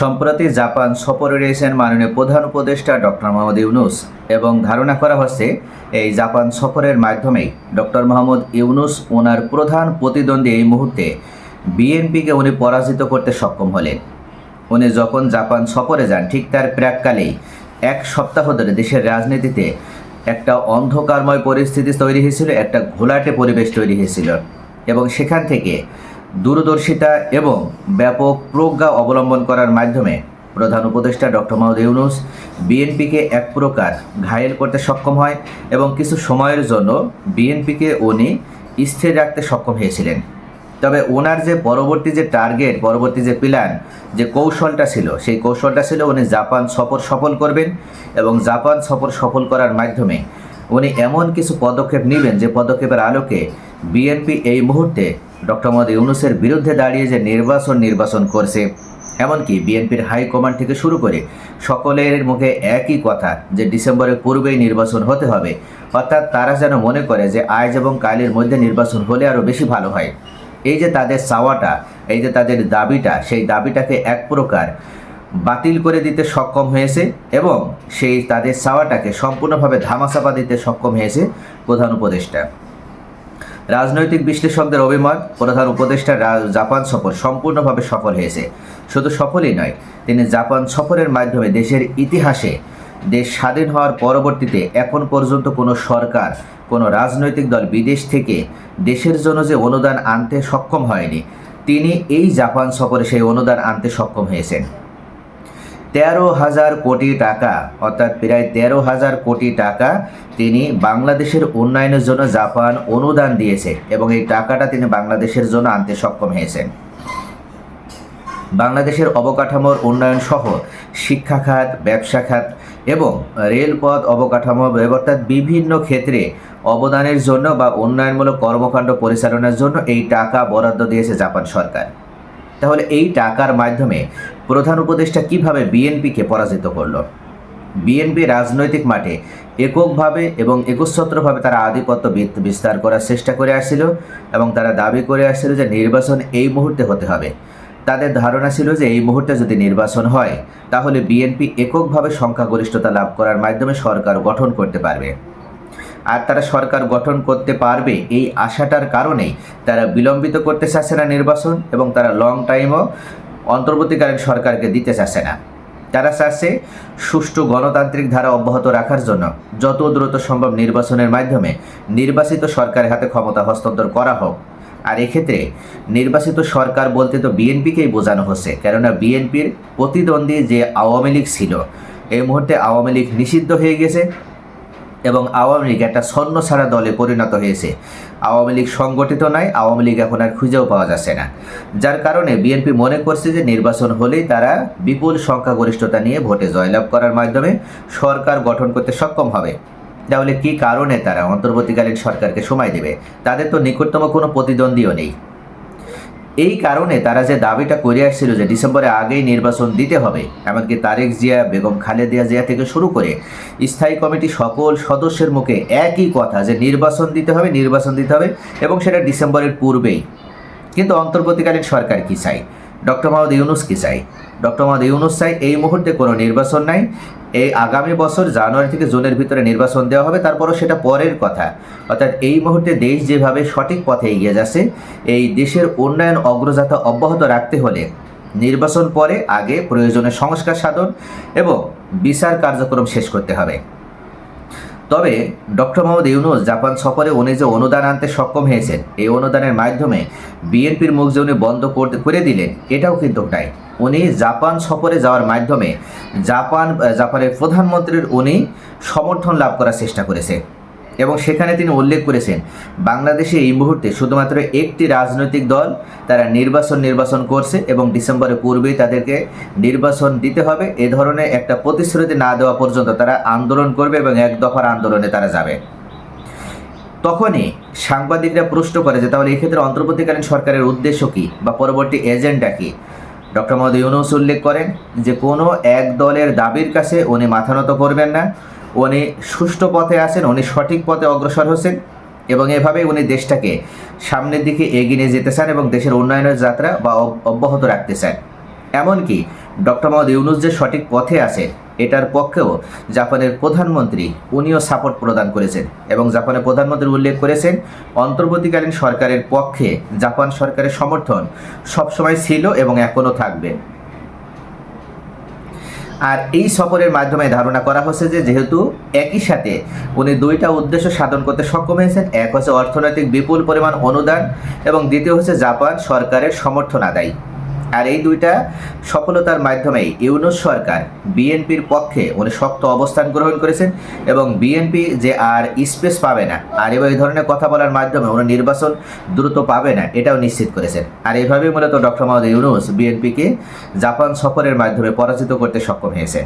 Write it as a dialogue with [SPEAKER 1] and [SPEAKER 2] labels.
[SPEAKER 1] সম্প্রতি জাপান সফরে রয়েছেন মাননীয় প্রধান উপদেষ্টা ডক্টর মোহাম্মদ ইউনুস এবং ধারণা করা হচ্ছে এই জাপান সফরের মাধ্যমেই ডক্টর মোহাম্মদ ইউনুস ওনার প্রধান প্রতিদ্বন্দ্বী এই মুহূর্তে বিএনপিকে উনি পরাজিত করতে সক্ষম হলেন। উনি যখন জাপান সফরে যান, ঠিক তার প্রাককালেই এক সপ্তাহ ধরে দেশের রাজনীতিতে একটা অন্ধকারময় পরিস্থিতি তৈরি হয়েছিল, একটা ঘোলাটে পরিবেশ তৈরি হয়েছিল এবং সেখান থেকে দূরদর্শিতা এবং ব্যাপক প্রজ্ঞা অবলম্বন করার মাধ্যমে প্রধান উপদেষ্টা ডক্টর মাহমুদ ইউনুস বিএনপিকে এক প্রকার ঘায়েল করতে সক্ষম হয় এবং কিছু সময়ের জন্য বিএনপিকে উনি স্থির রাখতে সক্ষম হয়েছিলেন। তবে ওনার যে পরবর্তী যে টার্গেট, পরবর্তী যে প্ল্যান, যে কৌশলটা ছিল, সেই কৌশলটা ছিল উনি জাপান সফর সফল করবেন এবং জাপান সফর সফল করার মাধ্যমে উনি এমন কিছু পদক্ষেপ নেবেন যে পদক্ষেপের আলোকে বিএনপি এই মুহূর্তে ডক্টর মোহাম্মদ ইউনুসের বিরুদ্ধে দাঁড়িয়ে যে নির্বাচন নির্বাচন করছে, এমনকি বিএনপির হাইকমান্ড থেকে শুরু করে সকলের মুখে একই কথা, যে ডিসেম্বরের পূর্বেই নির্বাচন হতে হবে। অর্থাৎ তারা যেন মনে করে যে আজ এবং কালের মধ্যে নির্বাচন হলে আরও বেশি ভালো হয়। এই যে তাদের চাওয়াটা, এই যে তাদের দাবিটা, সেই দাবিটাকে এক প্রকার বাতিল করে দিতে সক্ষম হয়েছে এবং সেই তাদের চাওয়াটাকে সম্পূর্ণভাবে ধামাচাপা দিতে সক্ষম হয়েছে প্রধান উপদেষ্টা। রাজনৈতিক বিশ্লেষকদের অভিমত, প্রধান উপদেষ্টা জাপান সফর সম্পূর্ণভাবে সফল হয়েছে। শুধু সফলই নয়, তিনি জাপান সফরের মাধ্যমে দেশের ইতিহাসে দেশ স্বাধীন হওয়ার পরবর্তীতে এখন পর্যন্ত কোনো সরকার, কোনো রাজনৈতিক দল বিদেশ থেকে দেশের জন্য যে অনুদান আনতে সক্ষম হয়নি, তিনি এই জাপান সফরে সেই অনুদান আনতে সক্ষম হয়েছেন। তেরো হাজার কোটি টাকা, অর্থাৎ প্রায় তেরো হাজার কোটি টাকা তিনি বাংলাদেশের উন্নয়নের জন্য জাপান অনুদান দিয়েছে এবং এই টাকাটা তিনি বাংলাদেশের জন্য আনতে সক্ষম হয়েছেন। বাংলাদেশের অবকাঠামোর উন্নয়ন সহ শিক্ষা খাত, ব্যবসা খাত এবং রেলপথ অবকাঠামো অর্থাৎ বিভিন্ন ক্ষেত্রে অবদানের জন্য বা উন্নয়নমূলক কর্মকাণ্ড পরিচালনার জন্য এই টাকা বরাদ্দ দিয়েছে জাপান সরকার। তাহলে এই টাকার মাধ্যমে প্রধান উপদেষ্টা কীভাবে বিএনপিকে পরাজিত করল? বিএনপি রাজনৈতিক মাঠে এককভাবে এবং একচ্ছত্রভাবে তারা আধিপত্য বিস্তার করার চেষ্টা করে আসছিল এবং তারা দাবি করে আসছিল যে নির্বাচন এই মুহূর্তে হতে হবে। তাদের ধারণা ছিল যে এই মুহূর্তে যদি নির্বাচন হয়, তাহলে বিএনপি এককভাবে সংখ্যাগরিষ্ঠতা লাভ করার মাধ্যমে সরকার গঠন করতে পারবে। আর তারা সরকার গঠন করতে পারবে এই আশাটার কারণেই তারা বিলম্বিত করতে চাচ্ছে না নির্বাচন এবং তারা লং টাইমও অন্তর্বর্তীকালীন সরকারকে দিতে চাচ্ছে না। তারা চাচ্ছে সুষ্ঠু গণতান্ত্রিক ধারা অব্যাহত রাখার জন্য যত দ্রুত সম্ভব নির্বাচনের মাধ্যমে নির্বাচিত সরকারের হাতে ক্ষমতা হস্তান্তর করা হোক। আর এক্ষেত্রে নির্বাচিত সরকার বলতে তো বিএনপিকেই বোঝানো হচ্ছে, কেননা বিএনপির প্রতিদ্বন্দ্বী যে আওয়ামী লীগ ছিল, এই মুহূর্তে আওয়ামী লীগ নিষিদ্ধ হয়ে গেছে। এবং আওয়ামী লীগ একটা স্বর্ণ ছাড়া দলে পরিণত হয়েছে। আওয়ামী লীগ সংগঠিত নয়, আওয়ামী লীগ এখন আর খুঁজেও পাওয়া যাচ্ছে না। যার কারণে বিএনপি মনে করছে যে নির্বাচন হলেই তারা বিপুল সংখ্যাগরিষ্ঠতা নিয়ে ভোটে জয়লাভ করার মাধ্যমে সরকার গঠন করতে সক্ষম হবে। তাহলে কি কারণে তারা অন্তর্বর্তীকালীন সরকারকে সময় দেবে? তাদের তো নিকটতম কোনো প্রতিদ্বন্দ্বীও নেই। এই কারণে তারা যে দাবিটা করে আসছিল যে ডিসেম্বরে আগেই নির্বাচন দিতে হবে, এমনকি তারেক জিয়া, বেগম খালেদিয়া জিয়া থেকে শুরু করে স্থায়ী কমিটি সকল সদস্যের মুখে একই কথা যে নির্বাচন দিতে হবে, নির্বাচন দিতে হবে এবং সেটা ডিসেম্বরের পূর্বেই। কিন্তু অন্তর্বর্তীকালীন সরকার কি চাই ডক্টর মোহাম্মদ ইউনুস কি চাই ডক্টর মোহাম্মদ ইউনুস চাই এই মুহূর্তে কোনো নির্বাচন নাই। এই আগামী বছর জানুয়ারি থেকে জুনের ভিতরে নির্বাচন দেওয়া হবে, তারপরও সেটা পরের কথা। অর্থাৎ এই মুহূর্তে দেশ যেভাবে সঠিক পথে এগিয়ে যাচ্ছে, এই দেশের উন্নয়ন অগ্রযাত্রা অব্যাহত রাখতে হলে নির্বাচন পরে আগে প্রয়োজনে সংস্কার সাধন এবং বিচার কার্যক্রম শেষ করতে হবে। তবে ডক্টর মোহাম্মদ ইউনুস জাপান সফরে উনি যে অনুদান আনতে সক্ষম হয়েছেন। এই অনুদানের মাধ্যমে বিএনপির মুখ যে উনি বন্ধ করতে, করে দিলেন, এটাও কিন্তু নাই উনি জাপান সফরে যাওয়ার মাধ্যমে জাপান জাপানের প্রধানমন্ত্রীর উনি সমর্থন লাভ করার চেষ্টা করেছে। এবং সেখানে তিনি উল্লেখ করেছেন, বাংলাদেশে এই মুহূর্তে শুধুমাত্র একটি রাজনৈতিক দল তারা নির্বাচন নির্বাচন করছে এবং ডিসেম্বরের পূর্বেই তাদেরকে নির্বাচন দিতে হবে। এ ধরনের একটা প্রতিশ্রুতি না দেওয়া পর্যন্ত তারা আন্দোলন করবে এবং এক দফার আন্দোলনে তারা যাবে। তখনই সাংবাদিকরা প্রশ্ন করে যে, তাহলে এক্ষেত্রে অন্তর্বর্তীকালীন সরকারের উদ্দেশ্য কী বা পরবর্তী এজেন্ডা কী? ডক্টর মোহাম্মদ ইউনুস উল্লেখ করেন যে, কোনো এক দলের দাবির কাছে উনি মাথা নত করবেন না। উনি সুষ্ঠু পথে আছেন উনি সঠিক পথে অগ্রসর হচ্ছেন এবং এভাবে উনি দেশটাকে সামনের দিকে এগিয়ে নিয়ে যেতে চান এবং দেশের উন্নয়নের যাত্রা বা অব্যাহত রাখতে চান। এমনকি ডক্টর মোহাম্মদ ইউনুস যে সঠিক পথে আছে এটার পক্ষেও জাপানের প্রধানমন্ত্রী উনিও সাপোর্ট প্রদান করেছেন এবং জাপানের প্রধানমন্ত্রী উল্লেখ করেছেন, অন্তর্বর্তীকালীন সরকারের পক্ষে জাপান সরকারের সমর্থন সবসময় ছিল এবং এখনও থাকবে। আর এই সফরের মাধ্যমে ধারণা করা হচ্ছে যে যেহেতু একই সাথে উনি দুইটা উদ্দেশ্য সাধন করতে সক্ষম হয়েছেন, এক হচ্ছে অর্থনৈতিক বিপুল পরিমাণ অনুদান এবং দ্বিতীয় হচ্ছে জাপান সরকারের সমর্থন আদায়। আর এই দুইটা সফলতার মাধ্যমেই ইউনুস সরকার বিএনপির পক্ষে উনি শক্ত অবস্থান গ্রহণ করেছেন এবং বিএনপি যে আর স্পেস পাবে না, আর এবার এই ধরনের কথা বলার মাধ্যমে উনি নির্বাচন দ্রুত পাবে না, এটাও নিশ্চিত করেছেন। আর এইভাবেই মূলত ডক্টর মোহাম্মদ ইউনুস বিএনপিকে জাপান সফরের মাধ্যমে পরাজিত করতে সক্ষম হয়েছে